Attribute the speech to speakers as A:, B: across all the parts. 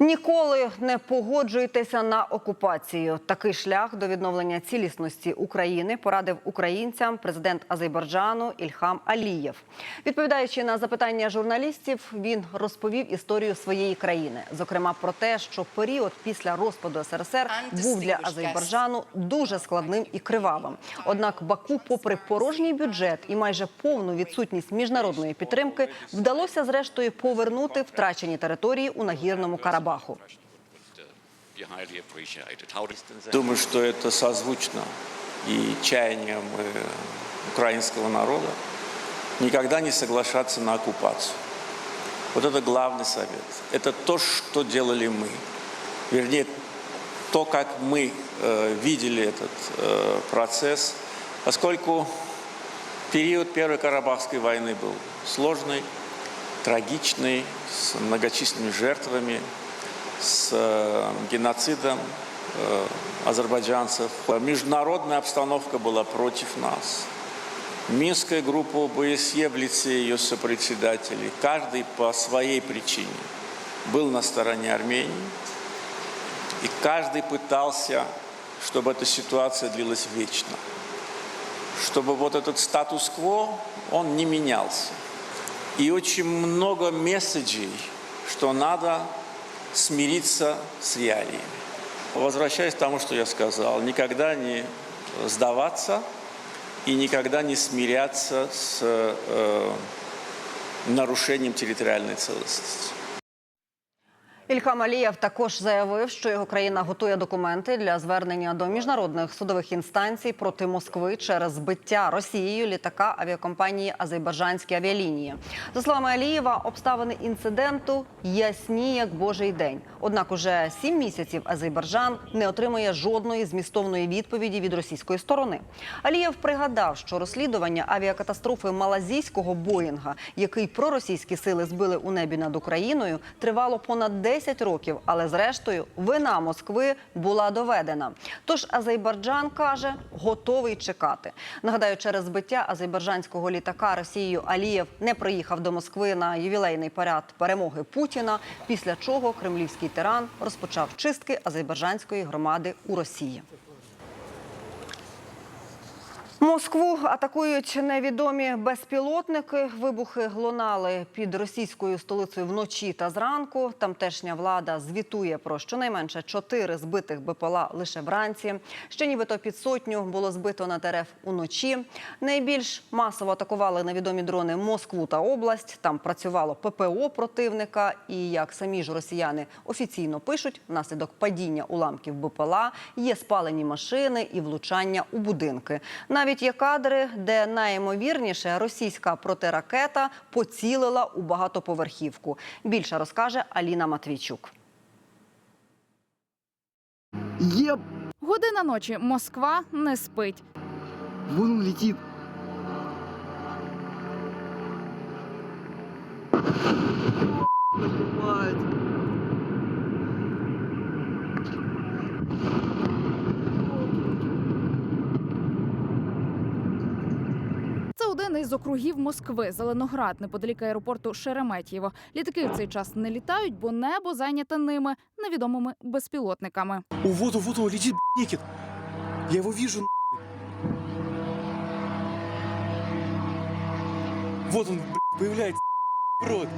A: Ніколи не погоджуйтеся на окупацію. Такий шлях до відновлення цілісності України порадив українцям президент Азербайджану Ільхам Алієв. Відповідаючи на запитання журналістів, він розповів історію своєї країни, зокрема про те, що період після розпаду СРСР був для Азербайджану дуже складним і кривавим. Однак Баку, попри порожній бюджет і майже повну відсутність міжнародної підтримки, вдалося зрештою повернути втрачені території у нагірному Карабаху.
B: Does
C: Думаю, что это созвучно и чаяниям э, украинского народа никогда не соглашаться на оккупацию. Вот это главный совет. Это то, что делали мы. Вернее, то, как мы э, видели этот э, процесс, поскольку период Первой Карабахской войны был сложный, трагичный, с многочисленными жертвами, с э, геноцидом э, азербайджанцев. Международная обстановка была против нас. Минская группа ОБСЕ в лице ее сопредседателей, каждый по своей причине был на стороне Армении. И каждый пытался, чтобы эта ситуация длилась вечно. Чтобы вот этот статус-кво, он не менялся. И очень много месседжей, что надо смириться с реалиями. Возвращаясь к тому, что я сказал, никогда не сдаваться и никогда не смиряться с э, нарушением территориальной целостности.
A: Ільхам Алієв також заявив, що його країна готує документи для звернення до міжнародних судових інстанцій проти Москви через збиття Росією літака авіакомпанії Азербайджанські авіалінії. За словами Алієва, обставини інциденту ясні як божий день. Однак, уже сім місяців Азербайджан не отримує жодної змістовної відповіді від російської сторони. Алієв пригадав, що розслідування авіакатастрофи малазійського Боїнга, який проросійські сили збили у небі над Україною, тривало понад 10 років, але зрештою вина Москви була доведена. Тож Азербайджан каже, готовий чекати. Нагадаю, через збиття азербайджанського літака Росією Алієв не приїхав до Москви на ювілейний парад перемоги Путіна. Після чого кремлівський тиран розпочав чистки азербайджанської громади у Росії. Москву атакують невідомі безпілотники. Вибухи лунали під російською столицею вночі та зранку. Тамтешня влада звітує про щонайменше чотири збитих БПЛА лише вранці. Ще нібито під сотню було збито на ТРФ уночі. Найбільш масово атакували невідомі дрони Москву та область. Там працювало ППО противника. І як самі ж росіяни офіційно пишуть, внаслідок падіння уламків БПЛА є спалені машини і влучання у будинки. Навіть є кадри, де найімовірніше російська протиракета поцілила у багатоповерхівку. Більше розкаже Аліна Матвійчук.
D: Є.
E: Година ночі Москва не спить.
D: вон он
E: один із округів Москви, Зеленоград, неподалік аеропорту Шереметьєво. Літаки в цей час не літають, бо небо зайняте ними невідомими безпілотниками.
F: О, вот он, вот он летит, б***ь. Я его вижу. Вот он, б***ь, появляется, в рот.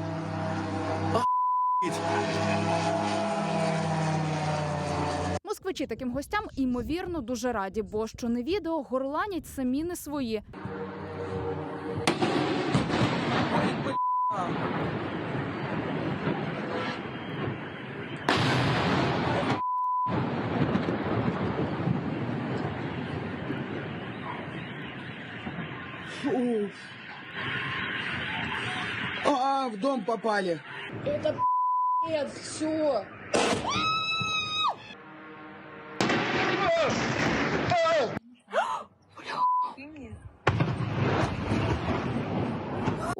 E: Москвичі таким гостям ймовірно дуже раді, бо що не відео горланять самі не свої.
D: Уф. А, в дом попали.
G: Это нет, все.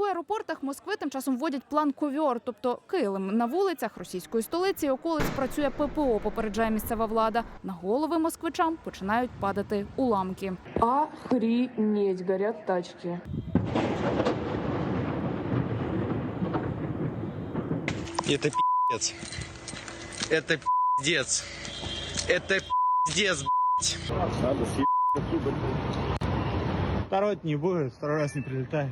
E: аеропортах Москви тим часом вводять план ковьор, тобто килим. На вулицях російської столиці і околиць працює ППО, попереджає місцева влада. На голови москвичам починають падати уламки.
G: Охренеть, горят тачки.
F: Это пи***ц. Это пиздец. Это пиздец,
H: Второй не будет, второй раз не прилетает.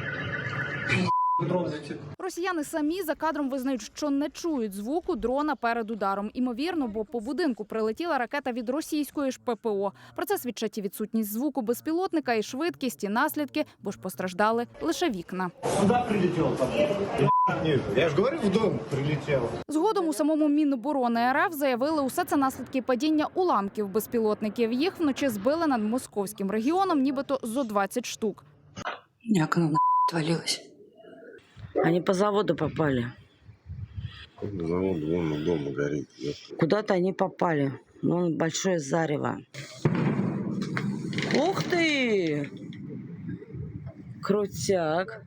E: Росіяни самі за кадром визнають, що не чують звуку дрона перед ударом. Імовірно, бо по будинку прилетіла ракета від російської ж ППО. Про це свідчать і відсутність звуку безпілотника, і швидкість, і наслідки, бо ж постраждали лише вікна.
H: Куда прилетел? Я же говорю, в дом прилетел.
E: Згодом у самому Міноборони РФ заявили, усе це наслідки падіння уламків безпілотників. Їх вночі збили над московським регіоном, нібито зо 20 штук.
I: Окно на отвалилось. Они по заводу попали.
J: Завод вон дома горит.
I: Куда-то они попали. Вон большое зарево. Ух ты! Крутяк.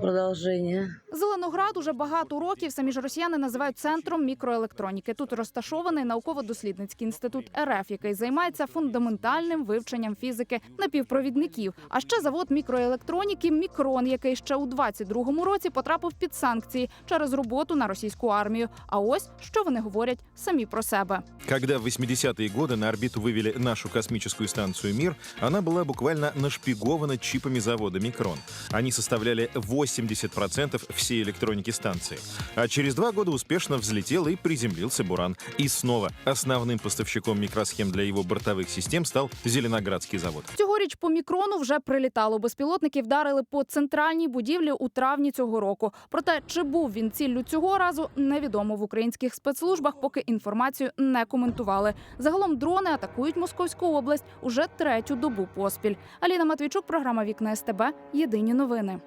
I: Продолжение.
E: Зеленоград уже багато років самі ж росіяни називають центром мікроелектроніки. Тут розташований науково-дослідницький інститут РФ, який займається фундаментальним вивченням фізики напівпровідників. А ще завод мікроелектроніки Мікрон, який ще у 22-му році потрапив під санкції через роботу на російську армію. А ось що вони говорять самі про себе.
K: Когда в 80-е годы на орбиту вывели нашу космическую станцию «Мир», она была буквально нашпигована чипами завода «Микрон». Они составляли 80% всей электроники станции. А через два года успешно взлетел и приземлился «Буран». И снова основным поставщиком микросхем для его бортовых систем стал Зеленоградский завод.
E: Цьогоріч по мікрону вже прилітало. Безпілотники вдарили по центральній будівлі у травні цього року. Проте, чи був він ціллю цього разу, невідомо в українських спецслужбах, поки інформацію не коментували. Загалом дрони атакують Московську область уже третю добу поспіль. Аліна Матвійчук, програма Вікна СТБ. Єдині новини.